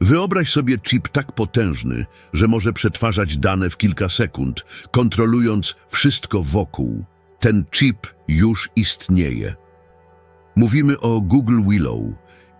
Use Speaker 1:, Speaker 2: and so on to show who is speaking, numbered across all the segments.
Speaker 1: Wyobraź sobie chip tak potężny, że może przetwarzać dane w kilka sekund, kontrolując wszystko wokół. Ten chip już istnieje. Mówimy o Google Willow,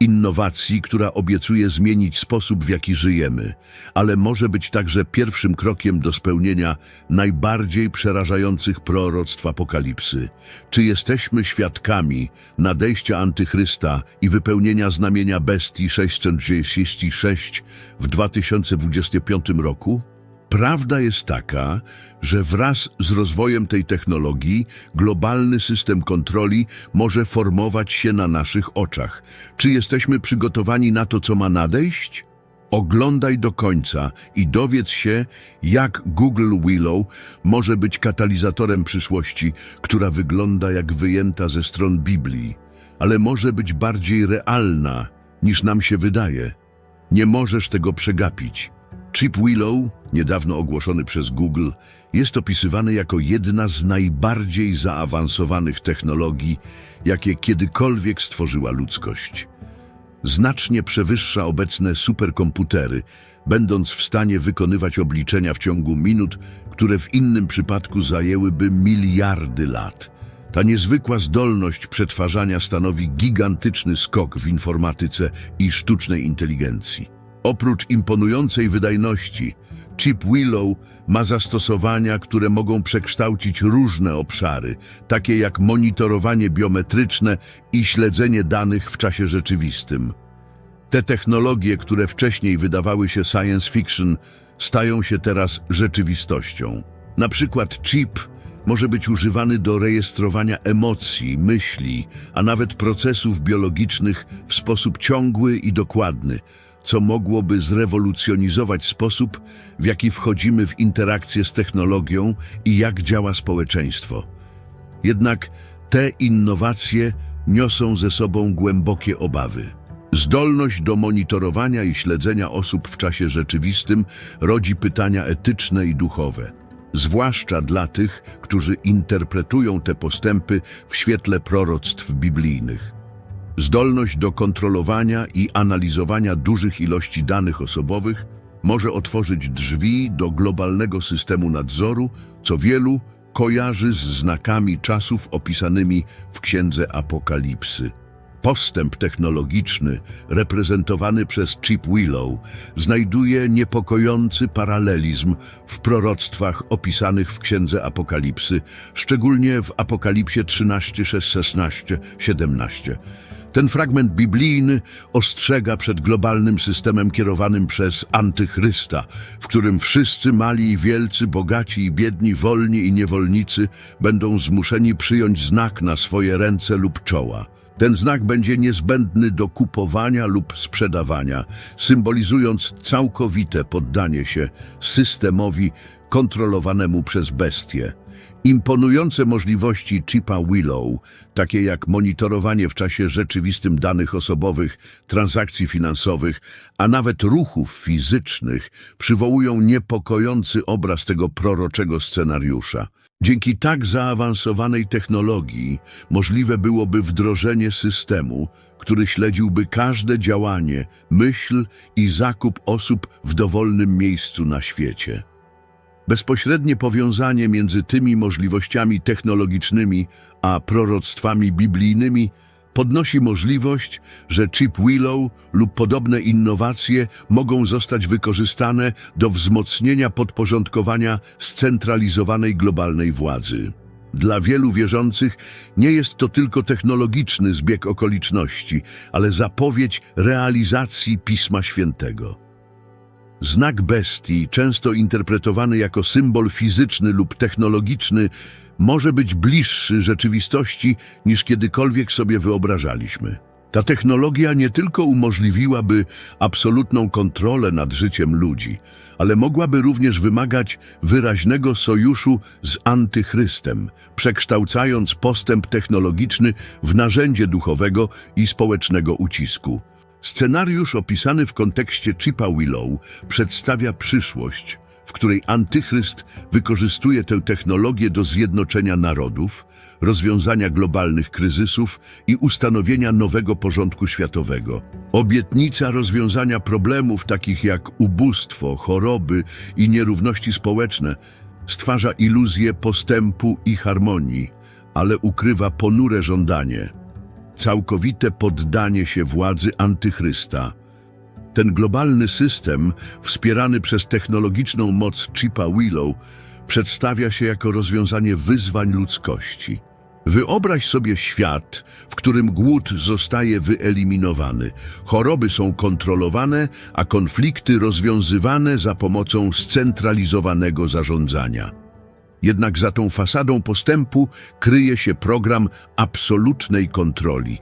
Speaker 1: innowacji, która obiecuje zmienić sposób, w jaki żyjemy, ale może być także pierwszym krokiem do spełnienia najbardziej przerażających proroctw apokalipsy. Czy jesteśmy świadkami nadejścia antychrysta i wypełnienia znamienia bestii 666 w 2025 roku? Prawda jest taka, że wraz z rozwojem tej technologii globalny system kontroli może formować się na naszych oczach. Czy jesteśmy przygotowani na to, co ma nadejść? Oglądaj do końca i dowiedz się, jak Google Willow może być katalizatorem przyszłości, która wygląda jak wyjęta ze stron Biblii, ale może być bardziej realna, niż nam się wydaje. Nie możesz tego przegapić. Chip Willow, niedawno ogłoszony przez Google, jest opisywany jako jedna z najbardziej zaawansowanych technologii, jakie kiedykolwiek stworzyła ludzkość. Znacznie przewyższa obecne superkomputery, będąc w stanie wykonywać obliczenia w ciągu minut, które w innym przypadku zajęłyby miliardy lat. Ta niezwykła zdolność przetwarzania stanowi gigantyczny skok w informatyce i sztucznej inteligencji. Oprócz imponującej wydajności, chip Willow ma zastosowania, które mogą przekształcić różne obszary, takie jak monitorowanie biometryczne i śledzenie danych w czasie rzeczywistym. Te technologie, które wcześniej wydawały się science fiction, stają się teraz rzeczywistością. Na przykład chip może być używany do rejestrowania emocji, myśli, a nawet procesów biologicznych w sposób ciągły i dokładny, co mogłoby zrewolucjonizować sposób, w jaki wchodzimy w interakcję z technologią i jak działa społeczeństwo. Jednak te innowacje niosą ze sobą głębokie obawy. Zdolność do monitorowania i śledzenia osób w czasie rzeczywistym rodzi pytania etyczne i duchowe, zwłaszcza dla tych, którzy interpretują te postępy w świetle proroctw biblijnych. Zdolność do kontrolowania i analizowania dużych ilości danych osobowych może otworzyć drzwi do globalnego systemu nadzoru, co wielu kojarzy z znakami czasów opisanymi w Księdze Apokalipsy. Postęp technologiczny, reprezentowany przez Chip Willow, znajduje niepokojący paralelizm w proroctwach opisanych w Księdze Apokalipsy, szczególnie w Apokalipsie 13, 16, 17. Ten fragment biblijny ostrzega przed globalnym systemem kierowanym przez antychrysta, w którym wszyscy mali i wielcy, bogaci i biedni, wolni i niewolnicy będą zmuszeni przyjąć znak na swoje ręce lub czoła. Ten znak będzie niezbędny do kupowania lub sprzedawania, symbolizując całkowite poddanie się systemowi kontrolowanemu przez bestie. Imponujące możliwości chipa Willow, takie jak monitorowanie w czasie rzeczywistym danych osobowych, transakcji finansowych, a nawet ruchów fizycznych, przywołują niepokojący obraz tego proroczego scenariusza. Dzięki tak zaawansowanej technologii możliwe byłoby wdrożenie systemu, który śledziłby każde działanie, myśl i zakup osób w dowolnym miejscu na świecie. Bezpośrednie powiązanie między tymi możliwościami technologicznymi a proroctwami biblijnymi podnosi możliwość, że chip Willow lub podobne innowacje mogą zostać wykorzystane do wzmocnienia podporządkowania scentralizowanej globalnej władzy. Dla wielu wierzących nie jest to tylko technologiczny zbieg okoliczności, ale zapowiedź realizacji Pisma Świętego. Znak bestii, często interpretowany jako symbol fizyczny lub technologiczny, może być bliższy rzeczywistości niż kiedykolwiek sobie wyobrażaliśmy. Ta technologia nie tylko umożliwiłaby absolutną kontrolę nad życiem ludzi, ale mogłaby również wymagać wyraźnego sojuszu z antychrystem, przekształcając postęp technologiczny w narzędzie duchowego i społecznego ucisku. Scenariusz opisany w kontekście Chipa Willow przedstawia przyszłość, w której antychryst wykorzystuje tę technologię do zjednoczenia narodów, rozwiązania globalnych kryzysów i ustanowienia nowego porządku światowego. Obietnica rozwiązania problemów takich jak ubóstwo, choroby i nierówności społeczne stwarza iluzję postępu i harmonii, ale ukrywa ponure żądanie, całkowite poddanie się władzy antychrysta. Ten globalny system, wspierany przez technologiczną moc chipa Willow, przedstawia się jako rozwiązanie wyzwań ludzkości. Wyobraź sobie świat, w którym głód zostaje wyeliminowany, choroby są kontrolowane, a konflikty rozwiązywane za pomocą scentralizowanego zarządzania. Jednak za tą fasadą postępu kryje się program absolutnej kontroli.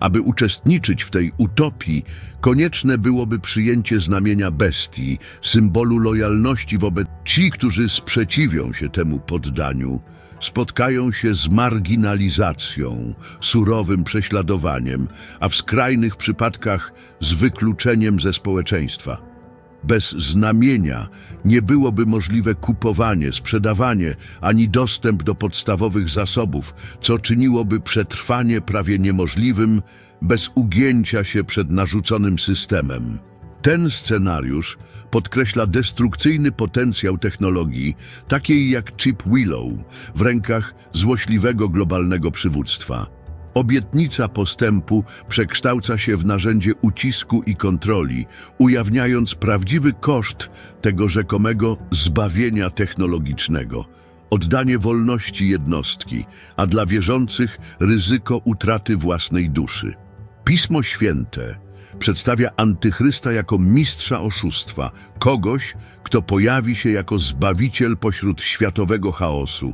Speaker 1: Aby uczestniczyć w tej utopii, konieczne byłoby przyjęcie znamienia bestii, symbolu lojalności wobec ci, którzy sprzeciwią się temu poddaniu, spotkają się z marginalizacją, surowym prześladowaniem, a w skrajnych przypadkach z wykluczeniem ze społeczeństwa. Bez znamienia nie byłoby możliwe kupowanie, sprzedawanie ani dostęp do podstawowych zasobów, co czyniłoby przetrwanie prawie niemożliwym bez ugięcia się przed narzuconym systemem. Ten scenariusz podkreśla destrukcyjny potencjał technologii, takiej jak chip Willow, w rękach złośliwego globalnego przywództwa. Obietnica postępu przekształca się w narzędzie ucisku i kontroli, ujawniając prawdziwy koszt tego rzekomego zbawienia technologicznego. Oddanie wolności jednostki, a dla wierzących ryzyko utraty własnej duszy. Pismo Święte przedstawia antychrysta jako mistrza oszustwa, kogoś, kto pojawi się jako zbawiciel pośród światowego chaosu,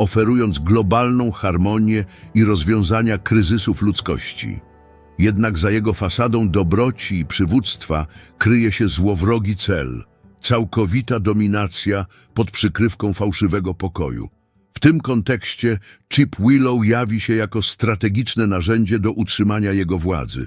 Speaker 1: oferując globalną harmonię i rozwiązania kryzysów ludzkości. Jednak za jego fasadą dobroci i przywództwa kryje się złowrogi cel, całkowita dominacja pod przykrywką fałszywego pokoju. W tym kontekście Chip Willow jawi się jako strategiczne narzędzie do utrzymania jego władzy.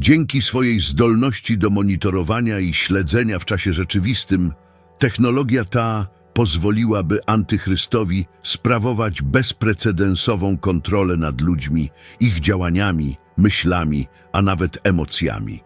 Speaker 1: Dzięki swojej zdolności do monitorowania i śledzenia w czasie rzeczywistym, technologia ta pozwoliłaby antychrystowi sprawować bezprecedensową kontrolę nad ludźmi, ich działaniami, myślami, a nawet emocjami.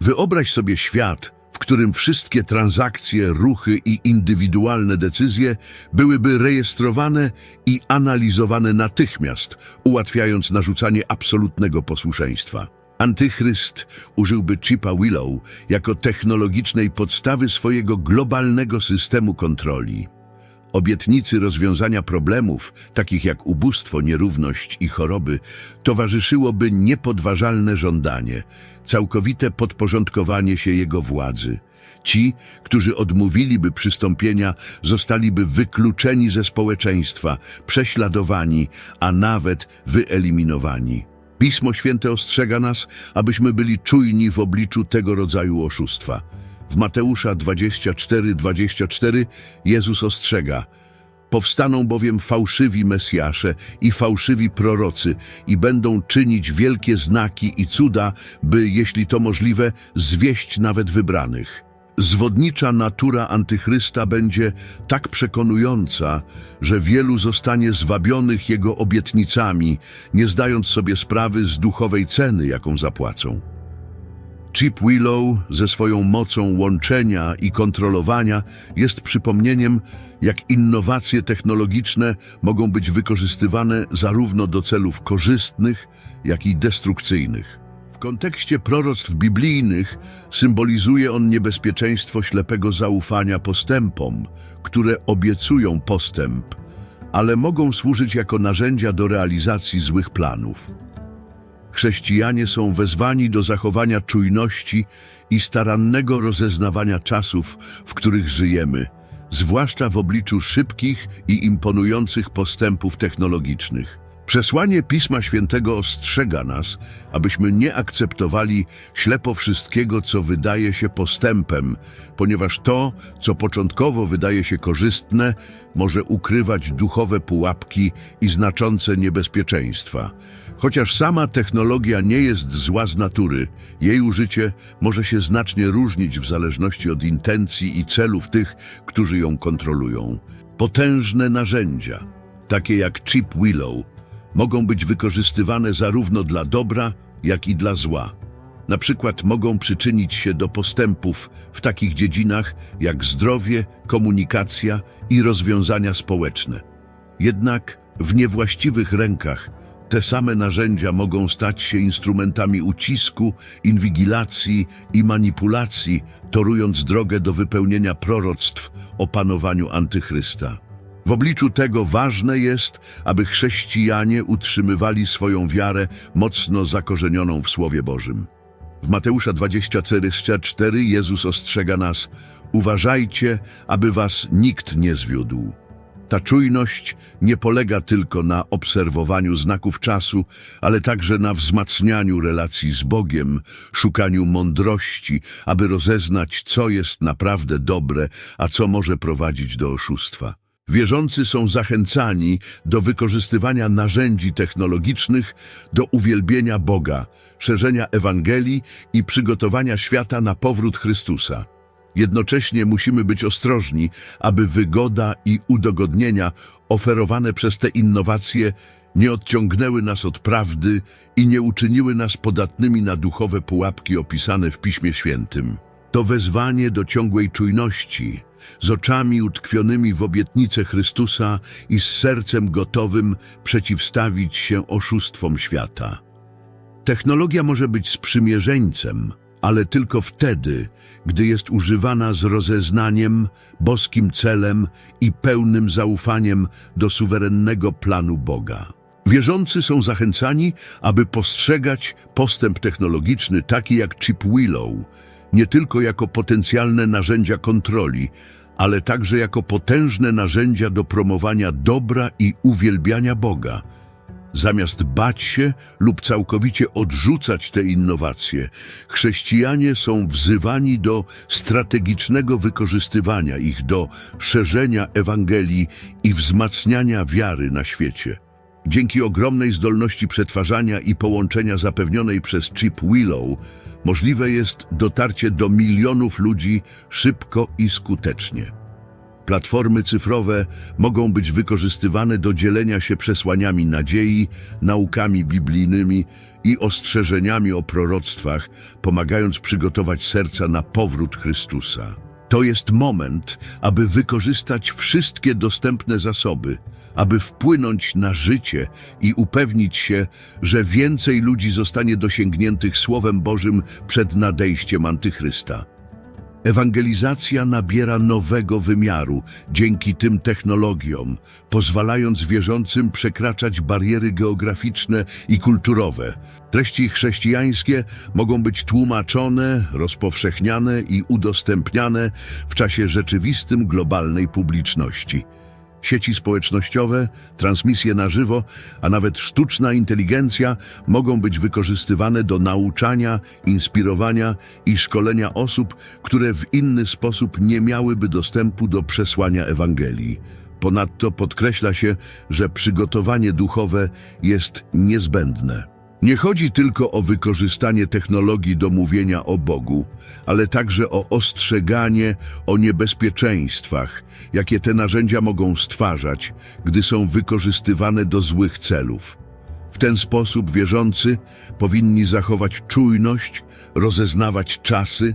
Speaker 1: Wyobraź sobie świat, w którym wszystkie transakcje, ruchy i indywidualne decyzje byłyby rejestrowane i analizowane natychmiast, ułatwiając narzucanie absolutnego posłuszeństwa. Antychryst użyłby chipa Willow jako technologicznej podstawy swojego globalnego systemu kontroli. Obietnicy rozwiązania problemów, takich jak ubóstwo, nierówność i choroby, towarzyszyłoby niepodważalne żądanie, całkowite podporządkowanie się jego władzy. Ci, którzy odmówiliby przystąpienia, zostaliby wykluczeni ze społeczeństwa, prześladowani, a nawet wyeliminowani. Pismo Święte ostrzega nas, abyśmy byli czujni w obliczu tego rodzaju oszustwa. W Mateusza 24:24 Jezus ostrzega: Powstaną bowiem fałszywi Mesjasze i fałszywi prorocy i będą czynić wielkie znaki i cuda, by, jeśli to możliwe, zwieść nawet wybranych. Zwodnicza natura antychrysta będzie tak przekonująca, że wielu zostanie zwabionych jego obietnicami, nie zdając sobie sprawy z duchowej ceny, jaką zapłacą. Chip Willow ze swoją mocą łączenia i kontrolowania jest przypomnieniem, jak innowacje technologiczne mogą być wykorzystywane zarówno do celów korzystnych, jak i destrukcyjnych. W kontekście proroctw biblijnych symbolizuje on niebezpieczeństwo ślepego zaufania postępom, które obiecują postęp, ale mogą służyć jako narzędzia do realizacji złych planów. Chrześcijanie są wezwani do zachowania czujności i starannego rozeznawania czasów, w których żyjemy, zwłaszcza w obliczu szybkich i imponujących postępów technologicznych. Przesłanie Pisma Świętego ostrzega nas, abyśmy nie akceptowali ślepo wszystkiego, co wydaje się postępem, ponieważ to, co początkowo wydaje się korzystne, może ukrywać duchowe pułapki i znaczące niebezpieczeństwa. Chociaż sama technologia nie jest zła z natury, jej użycie może się znacznie różnić w zależności od intencji i celów tych, którzy ją kontrolują. Potężne narzędzia, takie jak Chip Willow, mogą być wykorzystywane zarówno dla dobra, jak i dla zła. Na przykład mogą przyczynić się do postępów w takich dziedzinach jak zdrowie, komunikacja i rozwiązania społeczne. Jednak w niewłaściwych rękach te same narzędzia mogą stać się instrumentami ucisku, inwigilacji i manipulacji, torując drogę do wypełnienia proroctw o panowaniu antychrysta. W obliczu tego ważne jest, aby chrześcijanie utrzymywali swoją wiarę mocno zakorzenioną w Słowie Bożym. W Mateusza 24:4 Jezus ostrzega nas: Uważajcie, aby was nikt nie zwiódł. Ta czujność nie polega tylko na obserwowaniu znaków czasu, ale także na wzmacnianiu relacji z Bogiem, szukaniu mądrości, aby rozeznać, co jest naprawdę dobre, a co może prowadzić do oszustwa. Wierzący są zachęcani do wykorzystywania narzędzi technologicznych do uwielbienia Boga, szerzenia Ewangelii i przygotowania świata na powrót Chrystusa. Jednocześnie musimy być ostrożni, aby wygoda i udogodnienia oferowane przez te innowacje nie odciągnęły nas od prawdy i nie uczyniły nas podatnymi na duchowe pułapki opisane w Piśmie Świętym. To wezwanie do ciągłej czujności, z oczami utkwionymi w obietnicę Chrystusa i z sercem gotowym przeciwstawić się oszustwom świata. Technologia może być sprzymierzeńcem, ale tylko wtedy, gdy jest używana z rozeznaniem, boskim celem i pełnym zaufaniem do suwerennego planu Boga. Wierzący są zachęcani, aby postrzegać postęp technologiczny taki jak chip Willow, nie tylko jako potencjalne narzędzia kontroli, ale także jako potężne narzędzia do promowania dobra i uwielbiania Boga. Zamiast bać się lub całkowicie odrzucać te innowacje, chrześcijanie są wzywani do strategicznego wykorzystywania ich do szerzenia Ewangelii i wzmacniania wiary na świecie. Dzięki ogromnej zdolności przetwarzania i połączenia zapewnionej przez chip Willow, możliwe jest dotarcie do milionów ludzi szybko i skutecznie. Platformy cyfrowe mogą być wykorzystywane do dzielenia się przesłaniami nadziei, naukami biblijnymi i ostrzeżeniami o proroctwach, pomagając przygotować serca na powrót Chrystusa. To jest moment, aby wykorzystać wszystkie dostępne zasoby, aby wpłynąć na życie i upewnić się, że więcej ludzi zostanie dosięgniętych Słowem Bożym przed nadejściem Antychrysta. Ewangelizacja nabiera nowego wymiaru dzięki tym technologiom, pozwalając wierzącym przekraczać bariery geograficzne i kulturowe. Treści chrześcijańskie mogą być tłumaczone, rozpowszechniane i udostępniane w czasie rzeczywistym globalnej publiczności. Sieci społecznościowe, transmisje na żywo, a nawet sztuczna inteligencja mogą być wykorzystywane do nauczania, inspirowania i szkolenia osób, które w inny sposób nie miałyby dostępu do przesłania Ewangelii. Ponadto podkreśla się, że przygotowanie duchowe jest niezbędne. Nie chodzi tylko o wykorzystanie technologii do mówienia o Bogu, ale także o ostrzeganie o niebezpieczeństwach, jakie te narzędzia mogą stwarzać, gdy są wykorzystywane do złych celów. W ten sposób wierzący powinni zachować czujność, rozeznawać czasy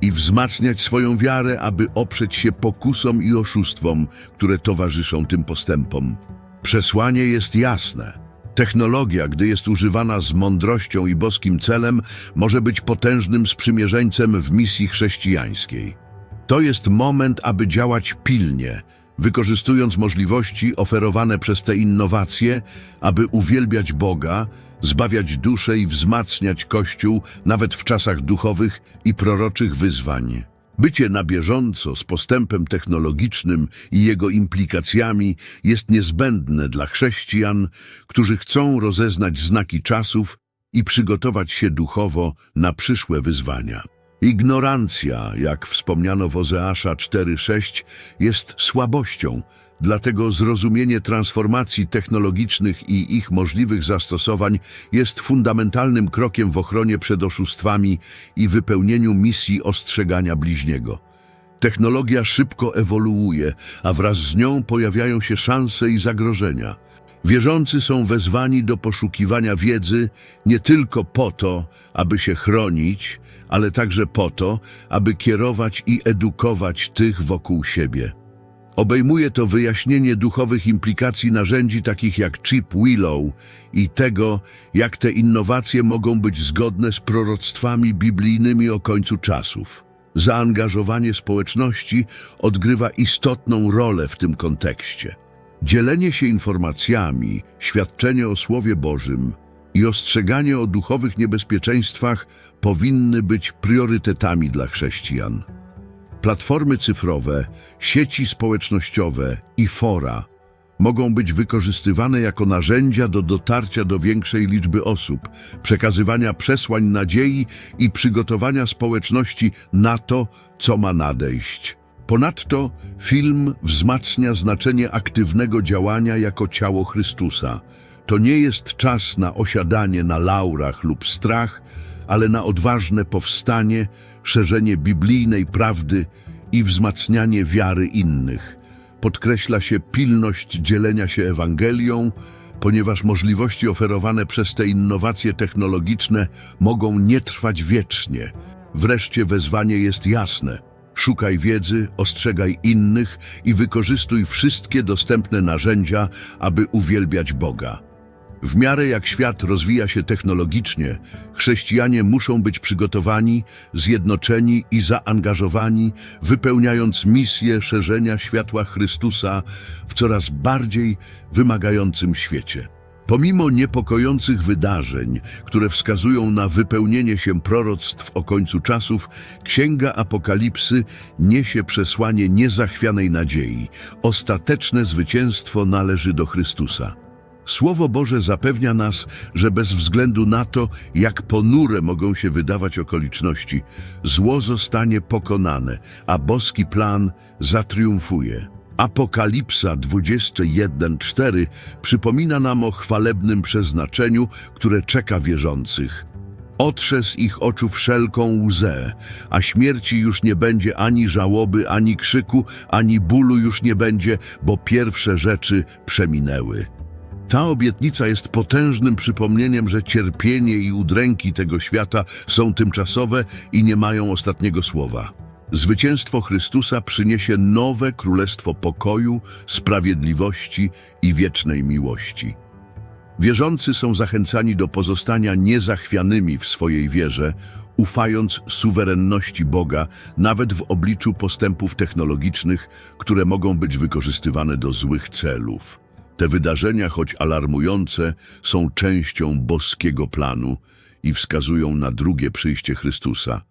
Speaker 1: i wzmacniać swoją wiarę, aby oprzeć się pokusom i oszustwom, które towarzyszą tym postępom. Przesłanie jest jasne. Technologia, gdy jest używana z mądrością i boskim celem, może być potężnym sprzymierzeńcem w misji chrześcijańskiej. To jest moment, aby działać pilnie, wykorzystując możliwości oferowane przez te innowacje, aby uwielbiać Boga, zbawiać duszę i wzmacniać Kościół nawet w czasach duchowych i proroczych wyzwań. Bycie na bieżąco z postępem technologicznym i jego implikacjami jest niezbędne dla chrześcijan, którzy chcą rozeznać znaki czasów i przygotować się duchowo na przyszłe wyzwania. Ignorancja, jak wspomniano w Ozeasza 4.6, jest słabością, dlatego zrozumienie transformacji technologicznych i ich możliwych zastosowań jest fundamentalnym krokiem w ochronie przed oszustwami i wypełnieniu misji ostrzegania bliźniego. Technologia szybko ewoluuje, a wraz z nią pojawiają się szanse i zagrożenia. Wierzący są wezwani do poszukiwania wiedzy nie tylko po to, aby się chronić, ale także po to, aby kierować i edukować tych wokół siebie. Obejmuje to wyjaśnienie duchowych implikacji narzędzi takich jak Chip Willow i tego, jak te innowacje mogą być zgodne z proroctwami biblijnymi o końcu czasów. Zaangażowanie społeczności odgrywa istotną rolę w tym kontekście. Dzielenie się informacjami, świadczenie o Słowie Bożym i ostrzeganie o duchowych niebezpieczeństwach powinny być priorytetami dla chrześcijan. Platformy cyfrowe, sieci społecznościowe i fora mogą być wykorzystywane jako narzędzia do dotarcia do większej liczby osób, przekazywania przesłań nadziei i przygotowania społeczności na to, co ma nadejść. Ponadto film wzmacnia znaczenie aktywnego działania jako ciało Chrystusa. To nie jest czas na osiadanie na laurach lub strach, ale na odważne powstanie, szerzenie biblijnej prawdy i wzmacnianie wiary innych. Podkreśla się pilność dzielenia się Ewangelią, ponieważ możliwości oferowane przez te innowacje technologiczne mogą nie trwać wiecznie. Wreszcie wezwanie jest jasne. Szukaj wiedzy, ostrzegaj innych i wykorzystuj wszystkie dostępne narzędzia, aby uwielbiać Boga. W miarę jak świat rozwija się technologicznie, chrześcijanie muszą być przygotowani, zjednoczeni i zaangażowani, wypełniając misję szerzenia światła Chrystusa w coraz bardziej wymagającym świecie. Pomimo niepokojących wydarzeń, które wskazują na wypełnienie się proroctw o końcu czasów, Księga Apokalipsy niesie przesłanie niezachwianej nadziei. Ostateczne zwycięstwo należy do Chrystusa. Słowo Boże zapewnia nas, że bez względu na to, jak ponure mogą się wydawać okoliczności, zło zostanie pokonane, a boski plan zatriumfuje. Apokalipsa 21:4 przypomina nam o chwalebnym przeznaczeniu, które czeka wierzących. Otrze z ich oczu wszelką łzę, a śmierci już nie będzie ani żałoby, ani krzyku, ani bólu już nie będzie, bo pierwsze rzeczy przeminęły. Ta obietnica jest potężnym przypomnieniem, że cierpienie i udręki tego świata są tymczasowe i nie mają ostatniego słowa. Zwycięstwo Chrystusa przyniesie nowe królestwo pokoju, sprawiedliwości i wiecznej miłości. Wierzący są zachęcani do pozostania niezachwianymi w swojej wierze, ufając suwerenności Boga, nawet w obliczu postępów technologicznych, które mogą być wykorzystywane do złych celów. Te wydarzenia, choć alarmujące, są częścią boskiego planu i wskazują na drugie przyjście Chrystusa.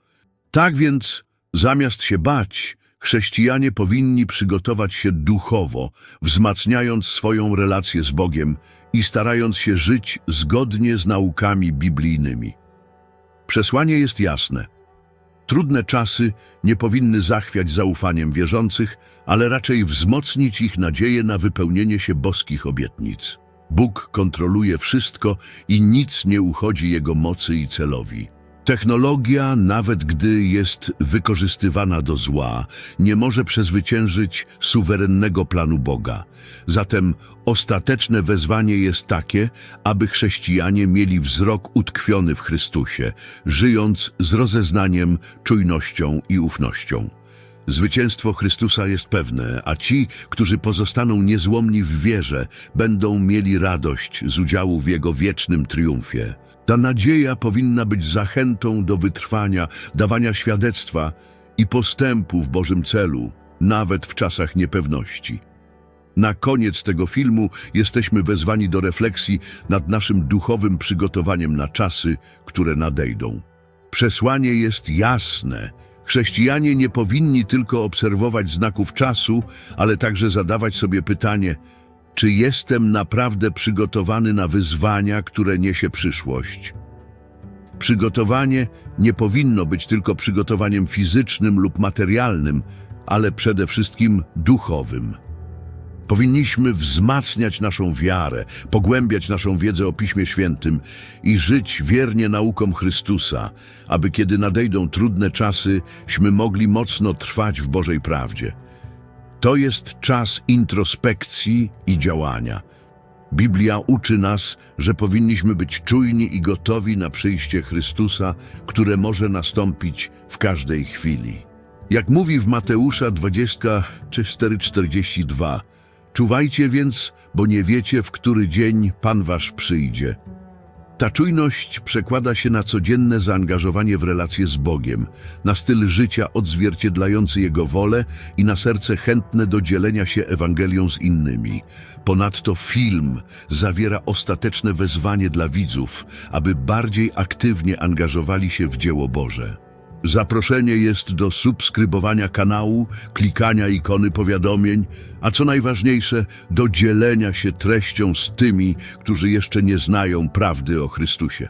Speaker 1: Tak więc, zamiast się bać, chrześcijanie powinni przygotować się duchowo, wzmacniając swoją relację z Bogiem i starając się żyć zgodnie z naukami biblijnymi. Przesłanie jest jasne. Trudne czasy nie powinny zachwiać zaufaniem wierzących, ale raczej wzmocnić ich nadzieję na wypełnienie się boskich obietnic. Bóg kontroluje wszystko i nic nie uchodzi Jego mocy i celowi. Technologia, nawet gdy jest wykorzystywana do zła, nie może przezwyciężyć suwerennego planu Boga. Zatem ostateczne wezwanie jest takie, aby chrześcijanie mieli wzrok utkwiony w Chrystusie, żyjąc z rozeznaniem, czujnością i ufnością. Zwycięstwo Chrystusa jest pewne, a ci, którzy pozostaną niezłomni w wierze, będą mieli radość z udziału w Jego wiecznym triumfie. Ta nadzieja powinna być zachętą do wytrwania, dawania świadectwa i postępu w Bożym celu, nawet w czasach niepewności. Na koniec tego filmu jesteśmy wezwani do refleksji nad naszym duchowym przygotowaniem na czasy, które nadejdą. Przesłanie jest jasne. Chrześcijanie nie powinni tylko obserwować znaków czasu, ale także zadawać sobie pytanie, czy jestem naprawdę przygotowany na wyzwania, które niesie przyszłość? Przygotowanie nie powinno być tylko przygotowaniem fizycznym lub materialnym, ale przede wszystkim duchowym. Powinniśmy wzmacniać naszą wiarę, pogłębiać naszą wiedzę o Piśmie Świętym i żyć wiernie naukom Chrystusa, aby kiedy nadejdą trudne czasy, śmy mogli mocno trwać w Bożej prawdzie. To jest czas introspekcji i działania. Biblia uczy nas, że powinniśmy być czujni i gotowi na przyjście Chrystusa, które może nastąpić w każdej chwili. Jak mówi w Mateusza 24:42, czuwajcie więc, bo nie wiecie, w który dzień Pan wasz przyjdzie. Ta czujność przekłada się na codzienne zaangażowanie w relacje z Bogiem, na styl życia odzwierciedlający Jego wolę i na serce chętne do dzielenia się Ewangelią z innymi. Ponadto film zawiera ostateczne wezwanie dla widzów, aby bardziej aktywnie angażowali się w dzieło Boże. Zaproszenie jest do subskrybowania kanału, klikania ikony powiadomień, a co najważniejsze, do dzielenia się treścią z tymi, którzy jeszcze nie znają prawdy o Chrystusie.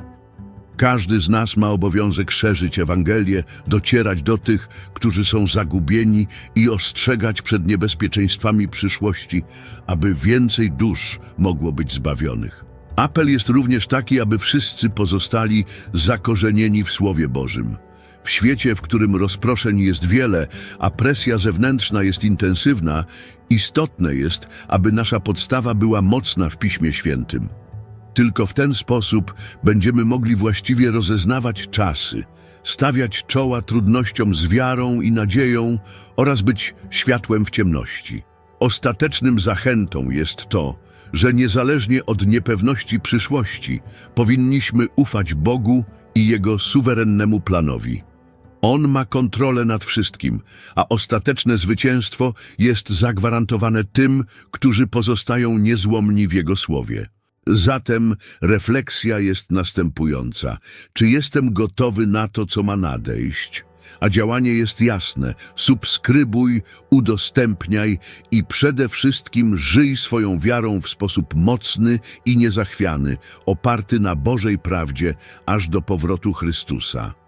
Speaker 1: Każdy z nas ma obowiązek szerzyć Ewangelię, docierać do tych, którzy są zagubieni i ostrzegać przed niebezpieczeństwami przyszłości, aby więcej dusz mogło być zbawionych. Apel jest również taki, aby wszyscy pozostali zakorzenieni w Słowie Bożym. W świecie, w którym rozproszeń jest wiele, a presja zewnętrzna jest intensywna, istotne jest, aby nasza podstawa była mocna w Piśmie Świętym. Tylko w ten sposób będziemy mogli właściwie rozeznawać czasy, stawiać czoła trudnościom z wiarą i nadzieją oraz być światłem w ciemności. Ostatecznym zachętą jest to, że niezależnie od niepewności przyszłości powinniśmy ufać Bogu i Jego suwerennemu planowi. On ma kontrolę nad wszystkim, a ostateczne zwycięstwo jest zagwarantowane tym, którzy pozostają niezłomni w Jego słowie. Zatem refleksja jest następująca. Czy jestem gotowy na to, co ma nadejść? A działanie jest jasne. Subskrybuj, udostępniaj i przede wszystkim żyj swoją wiarą w sposób mocny i niezachwiany, oparty na Bożej prawdzie, aż do powrotu Chrystusa.